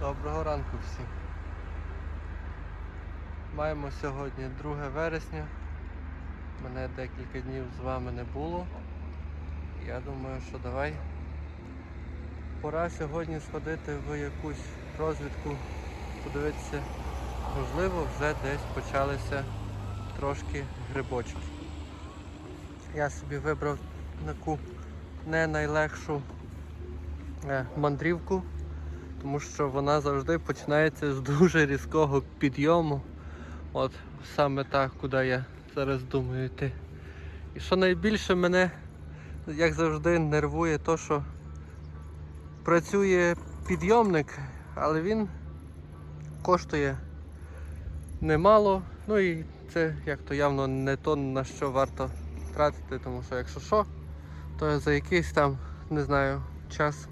Доброго ранку всім. Маємо сьогодні 2 вересня. Мене декілька днів з вами не було. Я думаю, що давай. Пора сьогодні сходити в якусь розвідку, подивитися. Можливо, вже десь почалися трошки грибочки. Я собі вибрав таку не найлегшу е, мандрівку тому що вона завжди починається з дуже різкого підйому. От саме так, куди я зараз думаю йти. І що найбільше мене, як завжди, нервує, то що працює підйомник, але він коштує немало. Ну і це як то явно не то на що варто тратити, тому що якщо що, то за якийсь там, не знаю, час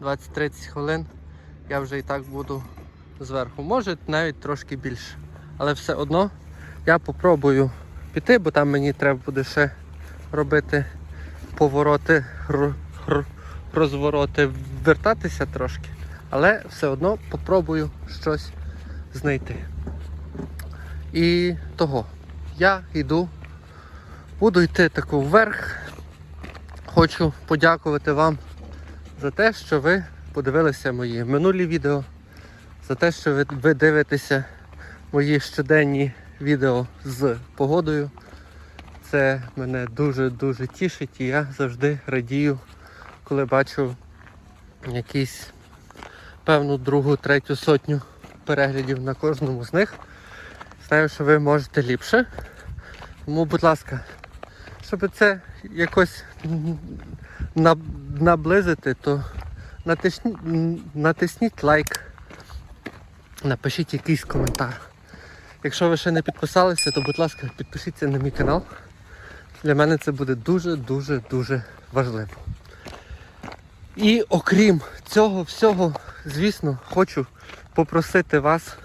20-30 хвилин я вже і так буду зверху. Може навіть трошки більше. Але все одно я попробую піти, бо там мені треба буде ще робити повороти, розвороти, вертатися трошки. Але все одно попробую щось знайти. І того. Я йду, буду йти таку вверх. Хочу подякувати вам за те, що ви подивилися мої минулі відео, за те, що ви, ви дивитеся мої щоденні відео з погодою. Це мене дуже-дуже тішить і я завжди радію, коли бачу якісь певну другу, третю сотню переглядів на кожному з них. Знаю, що ви можете ліпше. Тому, будь ласка, щоб це якось наблизити, то натисніть, натисніть лайк, напишіть якийсь коментар. Якщо ви ще не підписалися, то будь ласка, підпишіться на мій канал. Для мене це буде дуже-дуже дуже важливо. І окрім цього всього, звісно, хочу попросити вас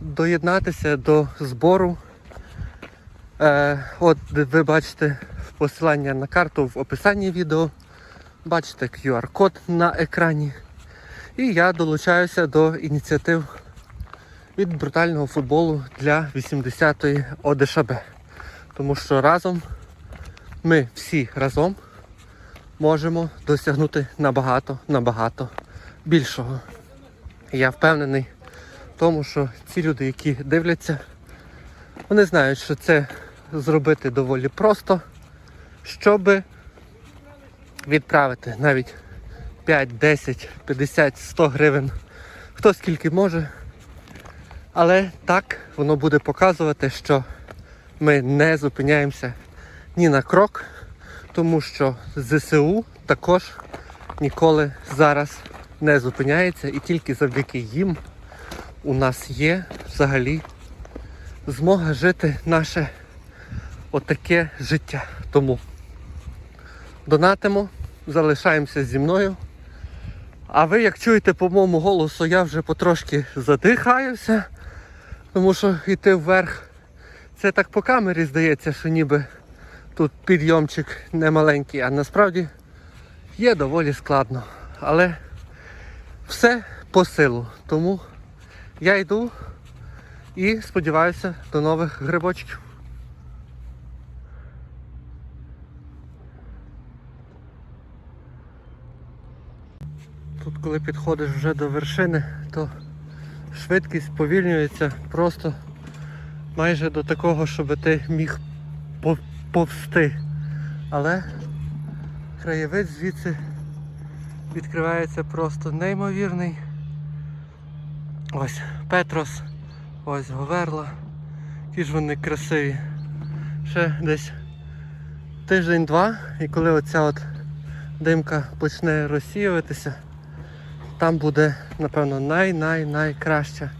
доєднатися до збору. Е, от ви бачите посилання на карту в описанні відео. Бачите QR-код на екрані. І я долучаюся до ініціатив від брутального футболу для 80-ї ОДШБ. Тому що разом ми всі разом можемо досягнути набагато, набагато більшого. Я впевнений в тому, що ці люди, які дивляться, вони знають, що це зробити доволі просто, щоб відправити навіть 5, 10, 50, 100 гривень, хто скільки може. Але так воно буде показувати, що ми не зупиняємося ні на крок, тому що ЗСУ також ніколи зараз не зупиняється і тільки завдяки їм у нас є взагалі змога жити наше отаке життя. Тому донатимо, залишаємося зі мною. А ви, як чуєте по моєму голосу, я вже потрошки задихаюся, тому що йти вверх. Це так по камері здається, що ніби тут підйомчик немаленький, а насправді є доволі складно. Але все по силу. Тому я йду і сподіваюся до нових грибочків. Коли підходиш вже до вершини, то швидкість повільнюється просто майже до такого, щоб ти міг пов- повсти. Але краєвид звідси відкривається просто неймовірний. Ось Петрос, ось Говерла. Які ж вони красиві. Ще десь тиждень-два, і коли оця от димка почне розсіюватися, там буде, напевно, най-най-найкраща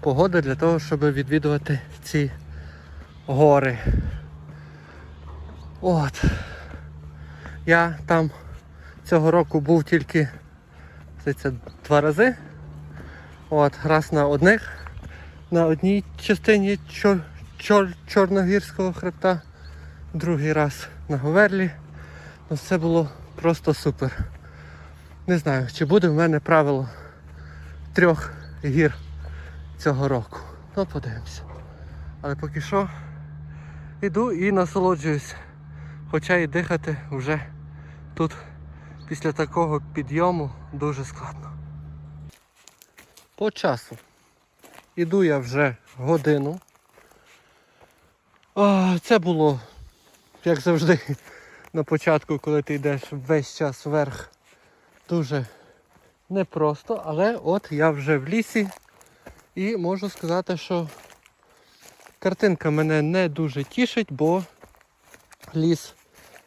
погода для того, щоб відвідувати ці гори. От. Я там цього року був тільки здається, два рази. От, раз на одних, на одній частині чор, чор, Чорногірського хребта, другий раз на Говерлі. Ну, це було просто супер. Не знаю, чи буде в мене правило трьох гір цього року. Ну, подивимося. Але поки що йду і насолоджуюсь. Хоча і дихати вже тут після такого підйому дуже складно. По часу. Іду я вже годину. О, це було, як завжди, на початку, коли ти йдеш весь час вверх. Дуже непросто, але от я вже в лісі і можу сказати, що картинка мене не дуже тішить, бо ліс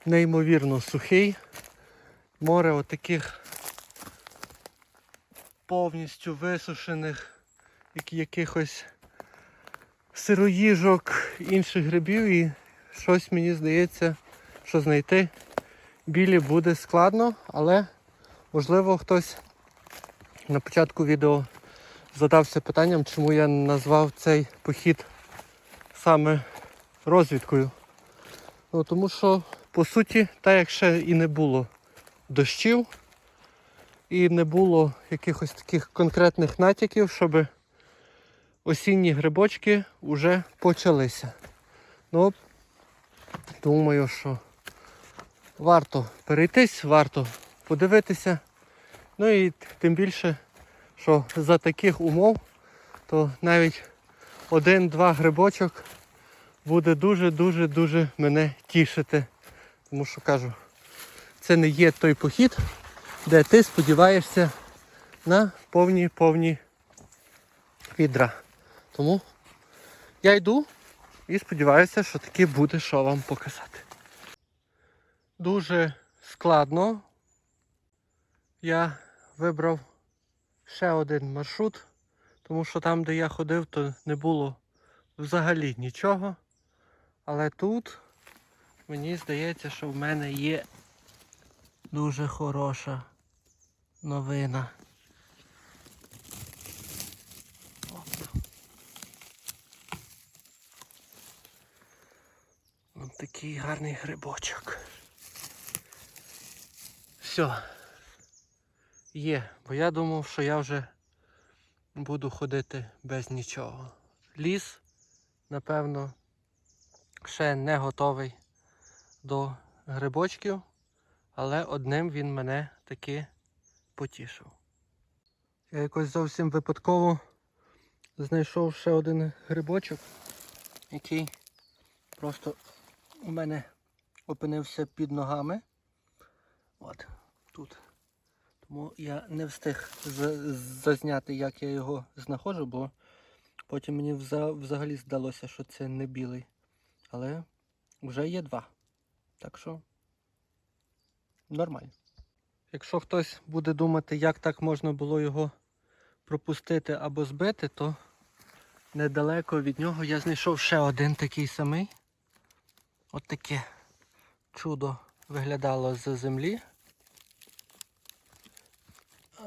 неймовірно сухий. Море отаких повністю висушених якихось сироїжок, інших грибів і щось мені здається, що знайти білі буде складно, але можливо хтось на початку відео задався питанням, чому я назвав цей похід саме розвідкою. Ну, тому що, по суті, так як ще і не було дощів, і не було якихось таких конкретних натяків, щоб осінні грибочки вже почалися. Ну, думаю, що варто перейтись, варто подивитися. Ну і тим більше, що за таких умов, то навіть один-два грибочок буде дуже-дуже-дуже мене тішити. Тому що кажу, це не є той похід, де ти сподіваєшся на повні-повні відра. Тому я йду і сподіваюся, що таки буде що вам показати. Дуже складно. Я вибрав ще один маршрут, тому що там, де я ходив, то не було взагалі нічого. Але тут мені здається, що в мене є дуже хороша новина. Ось такий гарний грибочок. Все. Є, бо я думав, що я вже буду ходити без нічого. Ліс, напевно, ще не готовий до грибочків, але одним він мене таки потішив. Я якось зовсім випадково знайшов ще один грибочок, який просто у мене опинився під ногами. От, тут. Тому я не встиг зазняти, як я його знаходжу, бо потім мені взагалі здалося, що це не білий. Але вже є два. Так що нормально. Якщо хтось буде думати, як так можна було його пропустити або збити, то недалеко від нього я знайшов ще один такий самий. От таке чудо виглядало з землі.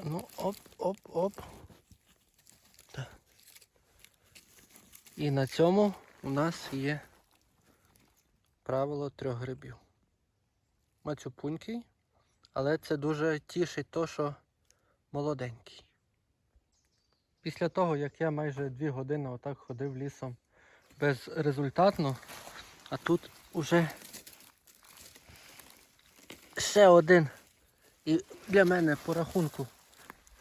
Ну, оп, оп, оп. І на цьому у нас є правило трьох грибів. Мацюпунький, але це дуже тішить то, що молоденький. Після того, як я майже дві години отак ходив лісом безрезультатно, а тут уже ще один. І для мене по рахунку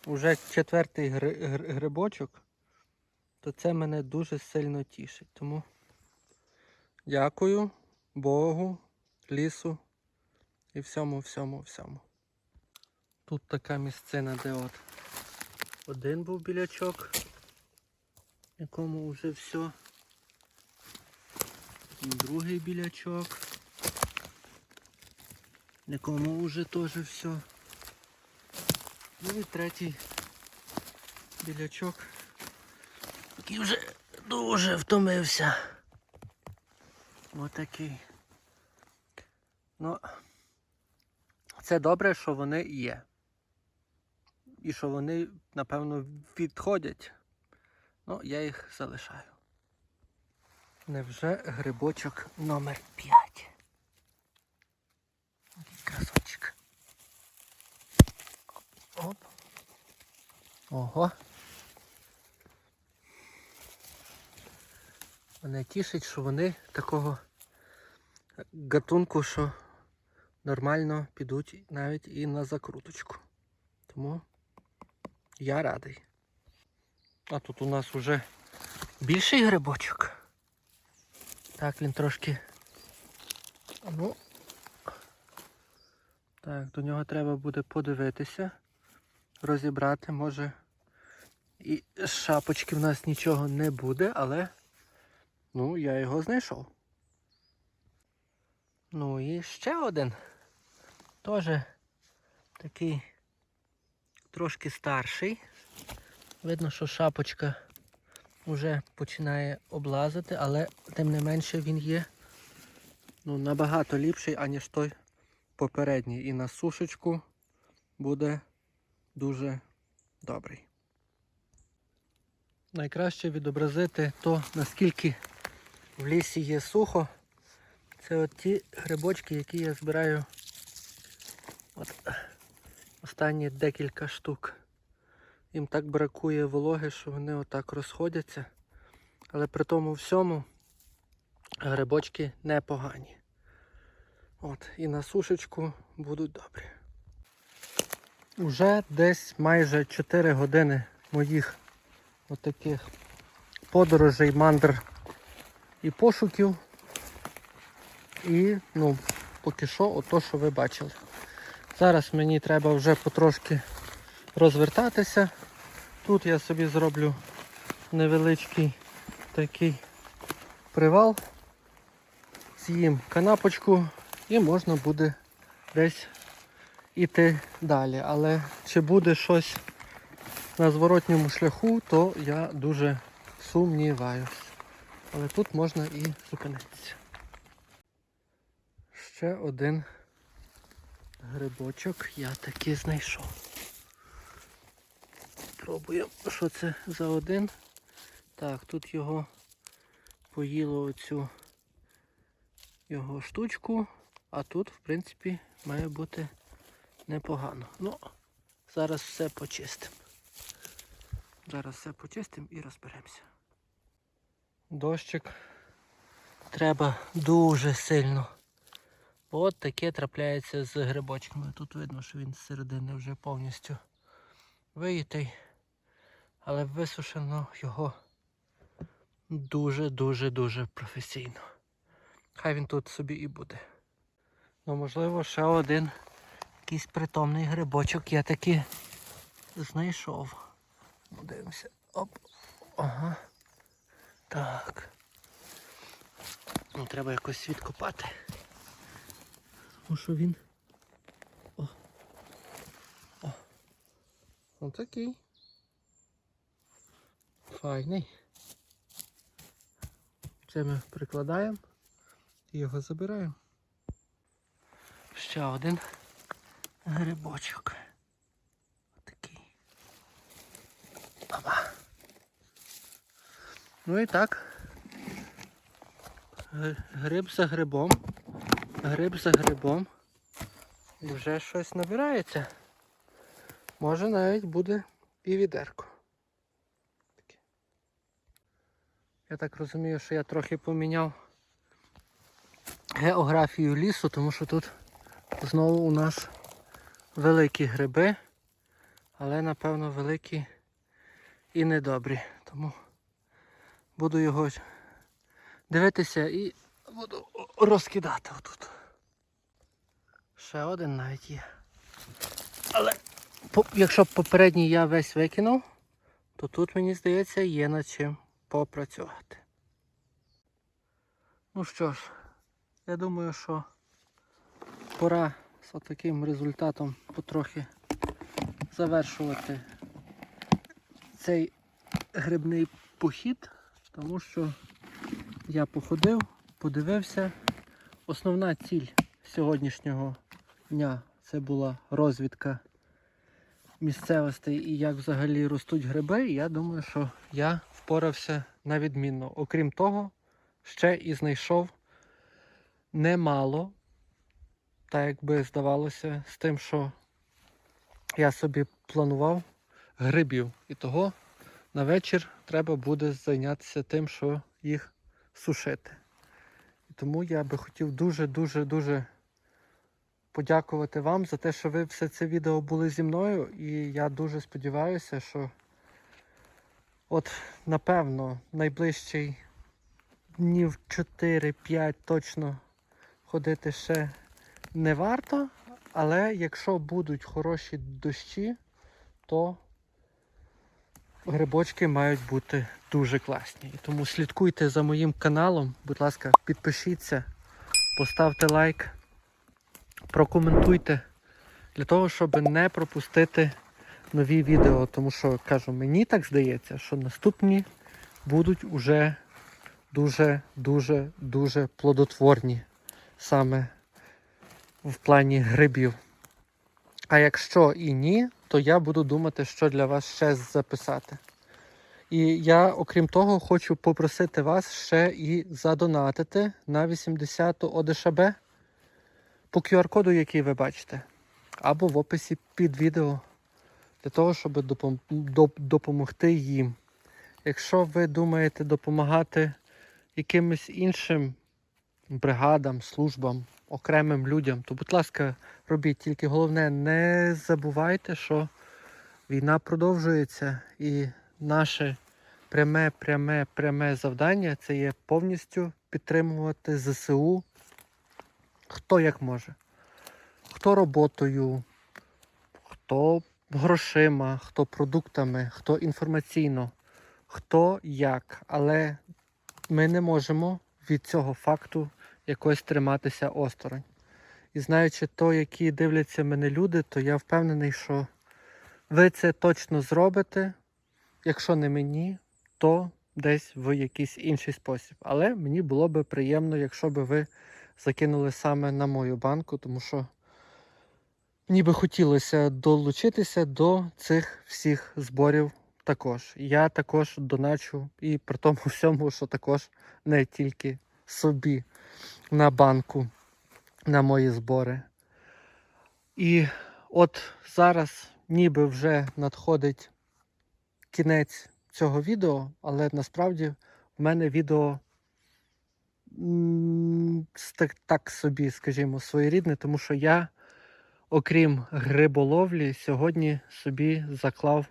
вже четвертий гри- гри- грибочок, то це мене дуже сильно тішить. Тому дякую Богу, лісу і всьому, всьому, всьому. Тут така місцина, де от один був білячок, якому вже все. І другий білячок. Якому вже теж все. Ну і третій білячок, який вже дуже втомився. Отакий. Ну, це добре, що вони є. І що вони, напевно, відходять. Ну, я їх залишаю. Невже грибочок номер 5? Ого. Мене тішить, що вони такого гатунку, що нормально підуть навіть і на закруточку. Тому я радий. А тут у нас вже більший грибочок. Так, він трошки. Ну. Так, до нього треба буде подивитися, розібрати, може. І з шапочки в нас нічого не буде, але ну, я його знайшов. Ну і ще один. Теж такий трошки старший. Видно, що шапочка вже починає облазити, але тим не менше він є ну, набагато ліпший, аніж той попередній. І на сушечку буде дуже добрий. Найкраще відобразити то, наскільки в лісі є сухо. Це от ті грибочки, які я збираю от, останні декілька штук. Їм так бракує вологи, що вони отак розходяться. Але при тому всьому грибочки непогані. От, і на сушечку будуть добрі. Уже десь майже 4 години моїх отаких подорожей, мандр і пошуків. І, ну, поки що, ото, що ви бачили. Зараз мені треба вже потрошки розвертатися. Тут я собі зроблю невеличкий такий привал, з'їм канапочку і можна буде десь іти далі. Але чи буде щось на зворотньому шляху, то я дуже сумніваюсь. Але тут можна і зупинитися. Ще один грибочок я таки знайшов. Пробуємо, що це за один. Так, тут його поїло оцю його штучку, а тут, в принципі, має бути непогано. Ну, зараз все почистимо. Зараз все почистимо і розберемося. Дощик треба дуже сильно. От таке трапляється з грибочками. Тут видно, що він з середини вже повністю виїтий, але висушено його дуже-дуже-дуже професійно. Хай він тут собі і буде. Ну, можливо, ще один якийсь притомний грибочок я таки знайшов. Ну, Дивимося. Оп. Ага. Так. Ну, треба якось відкопати. Тому що він. О. О. Отакий. Файний. Це ми прикладаємо і його забираємо. Ще один грибочок. Такий. Опа. Ну і так. Гриб за грибом. Гриб за грибом. Вже щось набирається. Може навіть буде і відерко. Я так розумію, що я трохи поміняв географію лісу, тому що тут знову у нас великі гриби, але напевно великі і недобрі. Тому буду його дивитися і буду розкидати отут. Ще один навіть є. Але якщо попередній я весь викинув, то тут, мені здається, є над чим попрацювати. Ну що ж, я думаю, що пора з таким результатом потрохи завершувати цей грибний похід, тому що я походив, подивився. Основна ціль сьогоднішнього дня це була розвідка місцевостей і як взагалі ростуть гриби. І я думаю, що я впорався на відмінно. Окрім того, ще і знайшов немало, так як би здавалося, з тим, що я собі планував грибів. І того на вечір треба буде зайнятися тим, що їх сушити. І тому я би хотів дуже-дуже дуже подякувати вам за те, що ви все це відео були зі мною. І я дуже сподіваюся, що от напевно найближчий днів 4-5 точно ходити ще не варто. Але якщо будуть хороші дощі, то грибочки мають бути дуже класні. І тому слідкуйте за моїм каналом. Будь ласка, підпишіться, поставте лайк, прокоментуйте для того, щоб не пропустити нові відео. Тому що кажу, мені так здається, що наступні будуть уже дуже-дуже дуже плодотворні саме в плані грибів. А якщо і ні, то я буду думати, що для вас ще записати. І я, окрім того, хочу попросити вас ще і задонатити на 80 ОДШБ по QR-коду, який ви бачите, або в описі під відео, для того, щоб допом- доп- допомогти їм. Якщо ви думаєте допомагати якимось іншим бригадам, службам, окремим людям, то, будь ласка, робіть. Тільки головне, не забувайте, що війна продовжується і наше пряме, пряме, пряме завдання це є повністю підтримувати ЗСУ хто як може. Хто роботою, хто грошима, хто продуктами, хто інформаційно, хто як. Але ми не можемо від цього факту якось триматися осторонь. І знаючи то, які дивляться мене люди, то я впевнений, що ви це точно зробите. Якщо не мені, то десь в якийсь інший спосіб. Але мені було би приємно, якщо би ви закинули саме на мою банку, тому що мені би хотілося долучитися до цих всіх зборів також. Я також доначу і при тому всьому, що також не тільки собі на банку на мої збори. І от зараз ніби вже надходить кінець цього відео, але насправді в мене відео так, собі, скажімо, своєрідне, тому що я, окрім гриболовлі, сьогодні собі заклав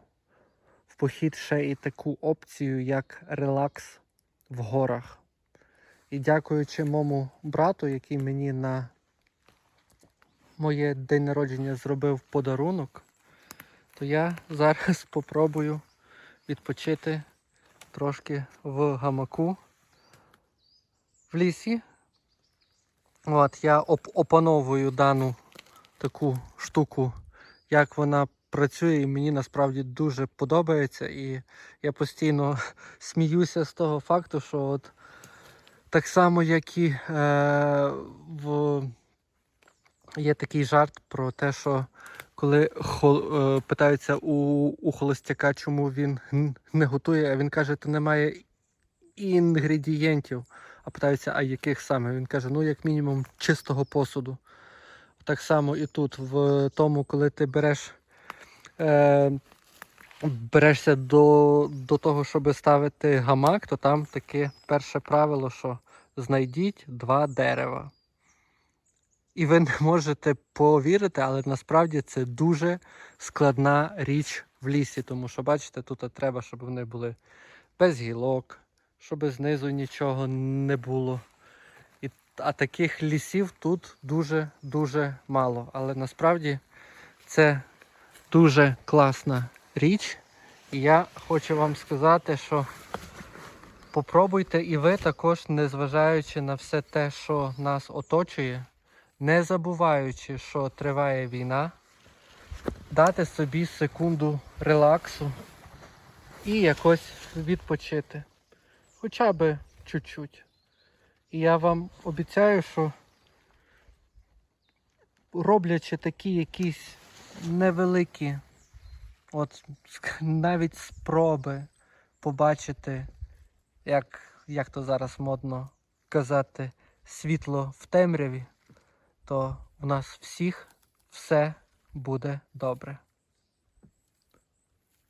в похід ще і таку опцію, як релакс в горах. І дякуючи моєму брату, який мені на моє день народження зробив подарунок, то я зараз спробую відпочити трошки в гамаку в лісі. От, я оп- опановую дану таку штуку, як вона працює, і мені насправді дуже подобається. І я постійно сміюся з того факту, що от так само, як і е, в... є такий жарт про те, що коли хол... е, питаються у... у холостяка, чому він не готує, а він каже, то немає інгредієнтів. А питаються, а яких саме? Він каже, ну як мінімум чистого посуду. Так само і тут, в тому, коли ти береш. Е, берешся до, до того, щоб ставити гамак, то там таке перше правило, що знайдіть два дерева. І ви не можете повірити, але насправді це дуже складна річ в лісі, тому що, бачите, тут треба, щоб вони були без гілок, щоб знизу нічого не було. І, а таких лісів тут дуже-дуже мало. Але насправді це дуже класна річ. І я хочу вам сказати, що попробуйте і ви також, незважаючи на все те, що нас оточує, не забуваючи, що триває війна, дати собі секунду релаксу і якось відпочити. Хоча би чуть-чуть. І я вам обіцяю, що роблячи такі якісь невеликі, от навіть спроби побачити, як, як то зараз модно казати, світло в темряві, то в нас всіх все буде добре.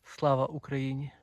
Слава Україні!